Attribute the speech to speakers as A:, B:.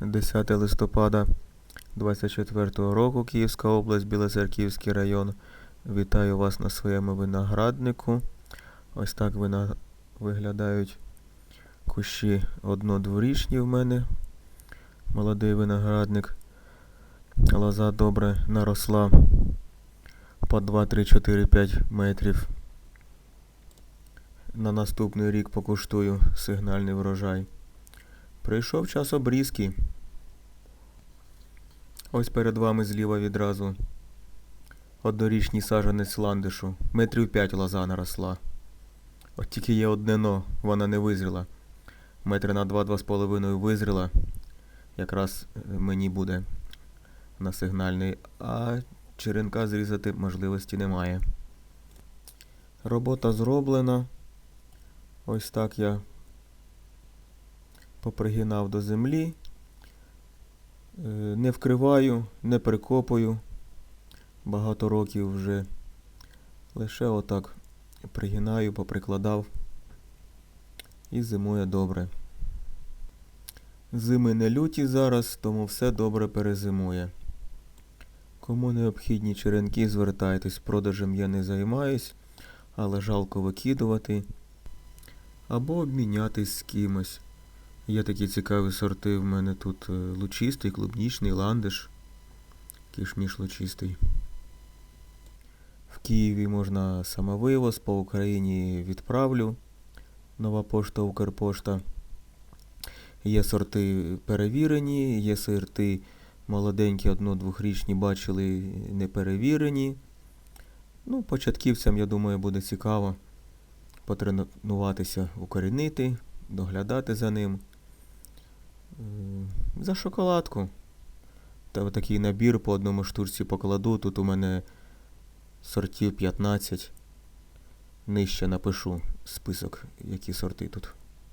A: 10 листопада 24 року, Київська область, Білоцерківський район. Вітаю вас на своєму винограднику. Ось так вина... виглядають кущі однодворічні в мене. Молодий виноградник. Лоза добре наросла по 2, 3, 4, 5 метрів. На наступний рік покуштую сигнальний врожай. Прийшов час обрізки. Ось перед вами зліва відразу однорічний саджанець ландишу. Метрів 5 лоза наросла. От тільки є одне но, вона не визріла. Метри на 2-2 з половиною визріла. Якраз е, мені буде на сигнальний, а черенка зрізати можливості немає. Робота зроблена. Ось так я попригинав до землі. Е, Не вкриваю, не прикопую. Багато років вже. Лише отак пригинаю, поприкладав. І зимує добре. Зими не люті зараз, тому все добре перезимує. Кому необхідні черенки, звертайтесь, продажем я не займаюсь, але жалко викидувати або обмінятись з кимось. Є такі цікаві сорти в мене тут е, лучистий, клубнічний, ландиш, кішміш лучистий. В Києві можна самовивоз, по Україні відправлю. Нова пошта, Укрпошта. Є сорти перевірені, є сорти молоденькі, одно-двохрічні бачили не перевірені. Ну, початківцям, я думаю, буде цікаво потренуватися, укорінити, доглядати за ним. За шоколадку. Та такий набір по одному штурці покладу. Тут у мене сортів 15. Нижче напишу список, які сорти тут.